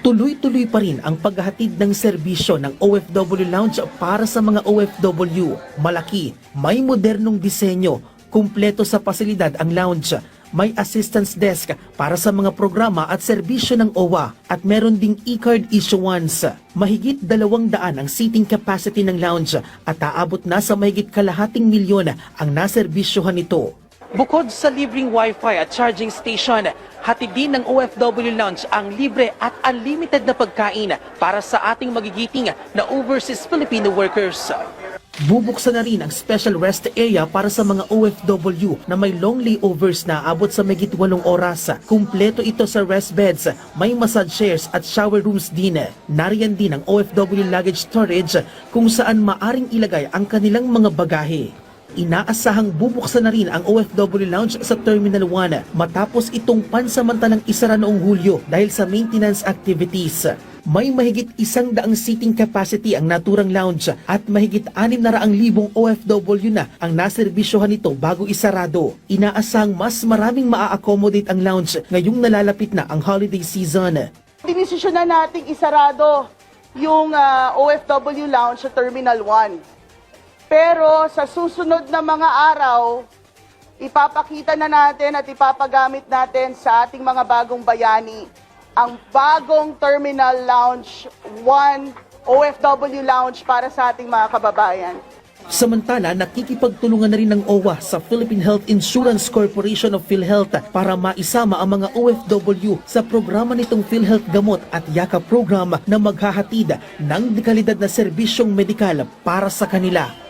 Tuloy-tuloy pa rin ang paghahatid ng serbisyo ng OFW Lounge para sa mga OFW. Malaki, may modernong disenyo, kumpleto sa pasilidad ang lounge. May assistance desk para sa mga programa at serbisyo ng OWA at meron ding e-card issuance. Mahigit dalawang daan ang seating capacity ng lounge at aabot na sa mahigit kalahating milyon ang naserbisyohan nito. Bukod sa libreng wifi at charging station, hatid din ng OFW Lounge ang libre at unlimited na pagkain para sa ating magigiting na overseas Filipino workers. Bubuksan na rin ang special rest area para sa mga OFW na may long layovers na abot sa megit walong oras. Kumpleto ito sa rest beds, may massage chairs at shower rooms din. Nariyan din ang OFW luggage storage kung saan maaring ilagay ang kanilang mga bagahe. Inaasahang bubuksan na rin ang OFW Lounge sa Terminal 1 matapos itong pansamantalang isara noong Hulyo dahil sa maintenance activities. May mahigit isang daang seating capacity ang naturang lounge at mahigit anim na raang libong OFW na ang naserbisyohan nito bago isarado. Inaasang mas maraming maa-accommodate ang lounge ngayong nalalapit na ang holiday season. Dinesisyon na nating isarado yung ah, OFW Lounge sa Terminal 1. Pero sa susunod na mga araw, ipapakita na natin at ipapagamit natin sa ating mga bagong bayani ang bagong Terminal Lounge 1 OFW Lounge para sa ating mga kababayan. Samantala, nakikipagtulungan na rin ng OWA sa Philippine Health Insurance Corporation of PhilHealth para maisama ang mga OFW sa programa nitong PhilHealth Gamot at Yaka Program na maghahatid ng dekalidad na serbisyong medikal para sa kanila.